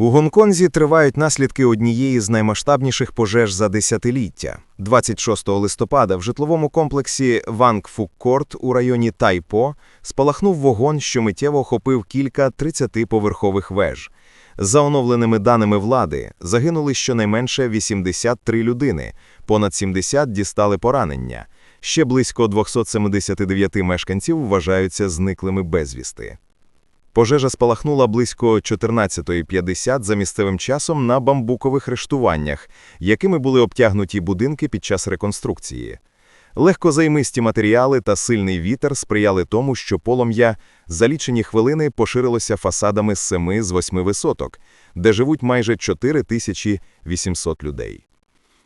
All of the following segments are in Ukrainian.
У Гонконзі тривають наслідки однієї з наймасштабніших пожеж за десятиліття. 26 листопада в житловому комплексі Вангфуккорт у районі Тайпо спалахнув вогонь, що миттєво охопив кілька 30-поверхових веж. За оновленими даними влади, загинули щонайменше 83 людини, понад 70 дістали поранення. Ще близько 279 мешканців вважаються зниклими безвісти. Пожежа спалахнула близько 14.50 за місцевим часом на бамбукових рештуваннях, якими були обтягнуті будинки під час реконструкції. Легкозаймисті матеріали та сильний вітер сприяли тому, що полум'я за лічені хвилини поширилося фасадами з семи з восьми висоток, де живуть майже 4800 людей.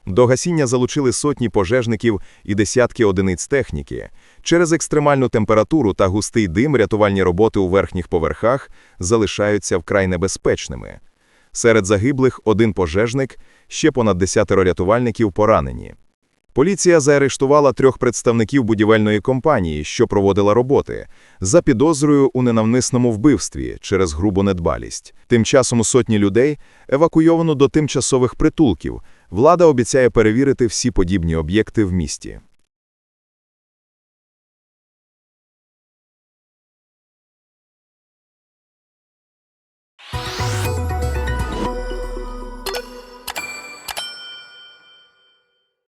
До гасіння залучили сотні пожежників і десятки одиниць техніки. Через екстремальну температуру та густий дим рятувальні роботи у верхніх поверхах залишаються вкрай небезпечними. Серед загиблих один пожежник, ще понад десятеро рятувальників поранені. Поліція заарештувала трьох представників будівельної компанії, що проводила роботи, за підозрою у ненавмисному вбивстві через грубу недбалість. Тим часом сотні людей евакуйовано до тимчасових притулків. Влада обіцяє перевірити всі подібні об'єкти в місті.